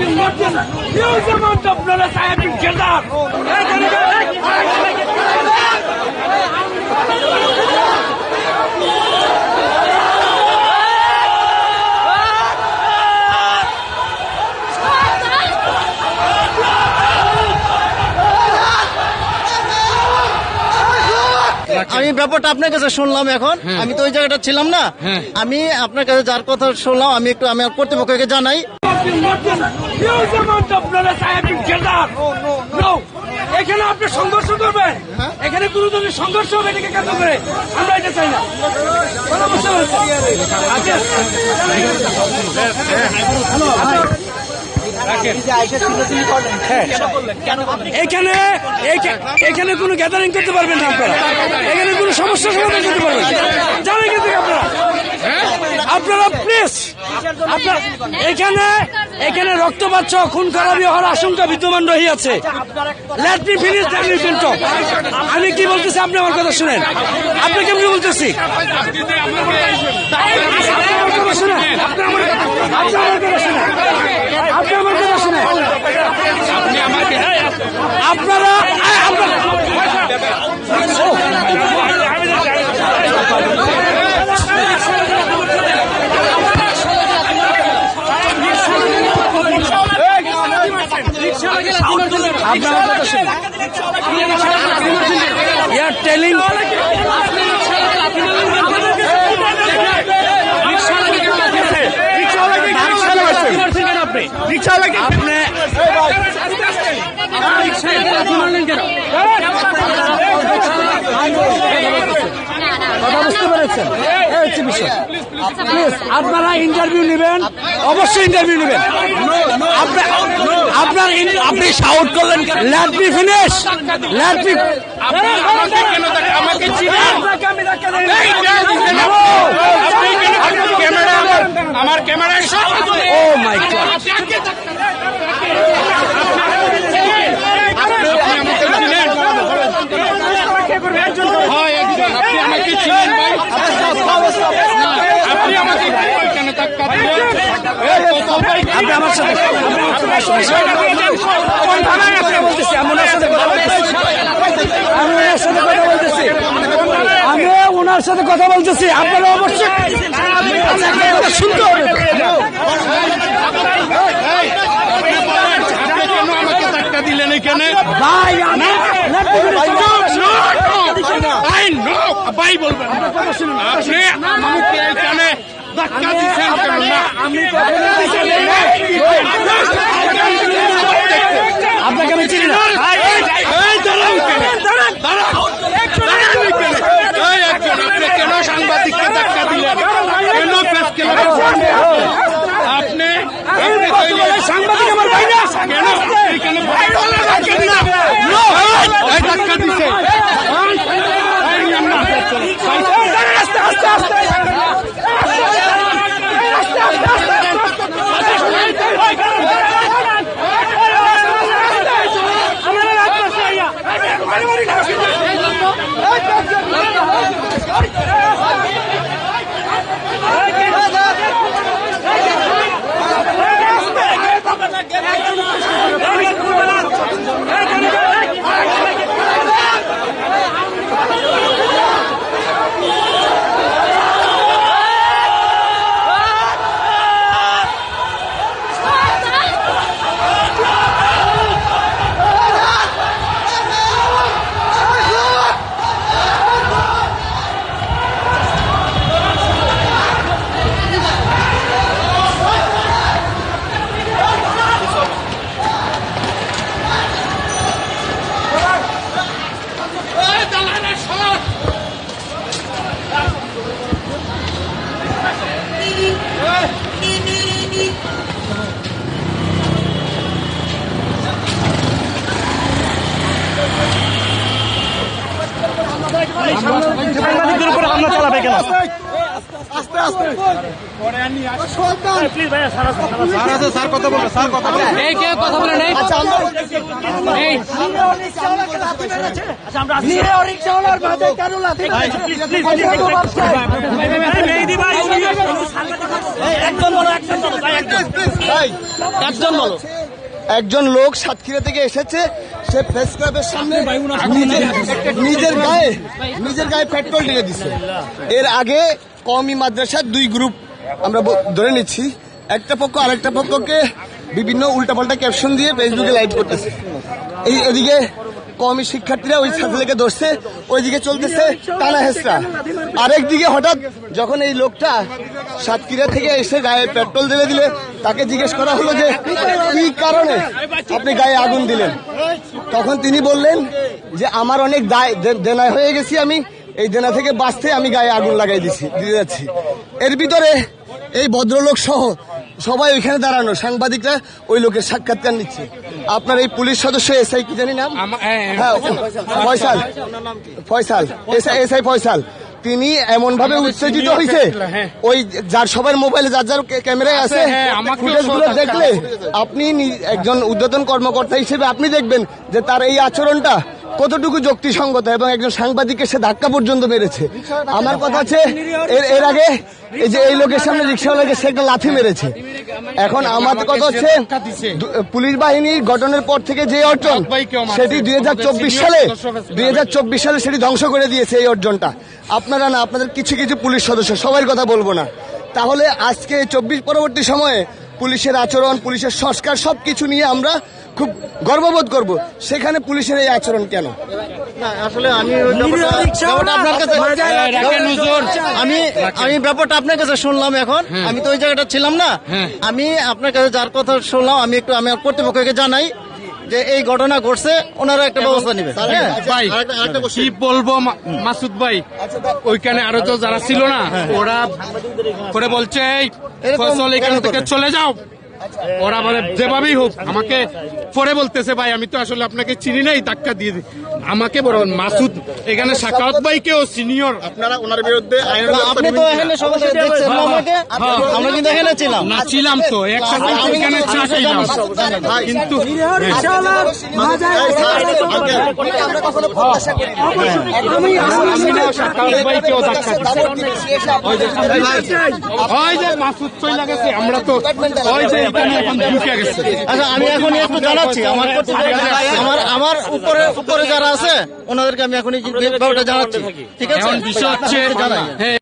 Huge amount of knowledge I have been gathered. আমি ব্যাপারটা আপনার কাছে শুনলাম এখন। আমি তো ওই জায়গাটা ছিলাম না। আমি আপনার কাছে যার কথা শুনলাম আমি একটু আমি আমার কর্তৃপক্ষকে জানাই। Huge amount of knowledge I have been gathered. No. এখানে আপনি সংঘর্ষ করবেন। এখানে কোনো ধরনের সংঘর্ষ হবে এটাকে কেন্দ্র করে আমরা এটা চাই না। কথা বুঝতে। এখানে এখা- এখানে কোনো গ্যাদারিং করতে পারবেন না আপনারা। এখানে কোনো সমস্যা সমাধান করতে পারবেন। জানেন কিন্তু আপনারা। আপনারা প্লিজ এখানে এখানে রক্তপাত খুন খারাপি হওয়ার আশঙ্কা বিদ্যমান রহিয়াছে। লেট মি ফিনিশ রিপেন্ট আমি কি বলতেছি আপনি আমার কথা শুনেন। আপনি কেমনি বলতেছি? আপনি আমার কথা শুনেন। আপনি আমার আপনি আমার কথা শুনেন আপনি আমার কথা শুনেন আপনারা আপনারা আপনারা কথা শুনুন। ইয়ার টেলিং আপনি কথা বুঝতে পেরেছেন হচ্ছে বিষয় প্লিজ আপনারা ইন্টারভিউ নেবেন। অবশ্যই ইন্টারভিউ নেবেন। আপনার আপনার আপনি শাউট করলেন let me finish let me আমাকে চিনেন? আমার ক্যামেরায় সব ও মাই গড হয় একজন আপনি আমাকে চিনেন ভাই না, আপনি আমাকে কেন ধাক্কা দিলেন এই কত ভাই আমার সাথে আমি ওনার সাথে কথা বলতেছি আমি ওনার কথা বলতেছি আমি ওনার সাথে কথা বলতেছি আপনারা অবশ্যই শুনতে হবে দিলেন এখানে ভাই আমি let me finish. আই ভাই বলবেন আপনি আপনাকে আমি চিনি না দাঁড়ান এই একজন আপনি কেন সাংবাদিককে ধাক্কা দিলেন কেন প্রেস ক্লাবে আপনি আপনি কইলেন সাংবাদিক আমার ভাই না কেন কেন রাখেন না এই ধাক্কা দিছে এই আমরা আস্তে আস্তে আস্তে সাংবাদিকদের উপরে হামলা চালাবে কেন আস্তে এই কেউ কথা বলে। নেই একজন একজন লোক সাতক্ষীরা থেকে এসেছে। সে প্রেস ক্লাবের সামনে নিজের নিজের গায়ে নিজের গায়ে পেট্রোল ঢেলে দিচ্ছে এর আগে কমি মাদ্রাসার দুই গ্রুপ আমরা ধরে নিচ্ছি। একটা পক্ষ আরেকটা পক্ষকে বিভিন্ন উল্টাপাল্টা ক্যাপশন দিয়ে ফেসবুকে লাইভ করতেছে। এই এদিকে কমি শিক্ষার্থীরা ওই ছাত্রীকে ধরছে ওইদিকে চলতেছে টানা হেসরা আরেকদিকে হঠাৎ যখন এই লোকটা সাতক্ষীরা থেকে এসে গায়ে পেট্রোল দিলে দিলে, তাকে জিজ্ঞেস করা হলো যে, কি কারণে আপনি গায়ে আগুন দিলেন? তখন তিনি বললেন যে, আমার অনেক দায় দেনায় হয়ে গেছি আমি। এই দেনা থেকে বাঁচতে আমি গায়ে আগুন লাগাই দিছি দিয়ে যাচ্ছি। এর ভিতরে এই ভদ্রলোক সহ সবাই ওইখানে দাঁড়ানো, সাংবাদিকরা ওই লোকের সাক্ষাৎকার নিচ্ছে। আপনার এই পুলিশ সদস্য এসআই কি জানি নাম? হ্যাঁ Faisal. Faisal. SI SI Faisal. তিনি এমন ভাবে উত্তেজিত হয়েছে হ্যাঁ। ওই যার সবার মোবাইলে যার যার ক্যামেরায় আছে হ্যাঁ, ফুটেজগুলো দেখলে আপনি নি- একজন উদ্বোধন কর্মকর্তা হিসেবে আপনি দেখবেন যে তার এই আচরণটা কতটুকু যুক্তিসঙ্গত এবং একজন সাংবাদিককে সে ধাক্কা পর্যন্ত মেরেছে? আমার কথা আছে এর এর আগে এই যে এই লোকের সামনে রিক্সাওয়ালাকে সে একটা লাথি মেরেছে। এখন আমার কথা হচ্ছে পুলিশ বাহিনীর গঠনের পর থেকে যে অর্জন সেটি দুই হাজার চব্বিশ সালে দুই হাজার চব্বিশ সালে সেটি ধ্বংস করে দিয়েছে এই অর্জনটা। আপনারা না আপনাদের কিছু কিছু পুলিশ সদস্য সবার কথা বলব না। তাহলে আজকে চব্বিশ পরবর্তী সময়ে পুলিশের আচরণ পুলিশের সংস্কার সবকিছু নিয়ে আমরা খুব গর্ববোধ করব। সেখানে পুলিশের এই আচরণ কেন? আসলে আমি আপনার কাছে আমি আমি ব্যাপারটা আপনার কাছে শুনলাম এখন। আমি তো ওই জায়গাটা ছিলাম না। আমি আপনার কাছে যার কথা শুনলাম আমি একটু আমি কর্তৃপক্ষকে জানাই যে এই ঘটনা ঘটছে ওনারা একটা ব্যবস্থা নেবে হ্যাঁ। ভাই কি বলব মাসুদ ভাই? ওইখানে আরও তো যারা ছিল না ওরা করে বলছে ফসল এখান থেকে চলে যাও। ওরা বলে যেভাবেই হোক আমাকে পরে বলতেছে ভাই আমি তো আসলে আপনাকে চিনি নাই ধাক্কা দিয়ে দিই আমাকে বড় মাসুদ এখানে সাকাওয়াত ভাই কেউ সিনিয়র। আপনারা ওনার বিরুদ্ধে আপনি তো এখানে সবাই দেখছেন আমাকে? আমরা কিন্তু এখানে ছিলাম। না ছিলাম তো একসাথে এখানে চা খাইলাম কিন্তু আমরা তো ওই যে এখানে এখন ঢুকে গেছে। আচ্ছা আমি এখন একটু জানাচ্ছি আমার আমার আমার উপরে উপরে যারা আছে ওনাদেরকে আমি এখনই ব্যাপারটা জানাচ্ছি। ঠিক আছে? এখন বিষয় হচ্ছে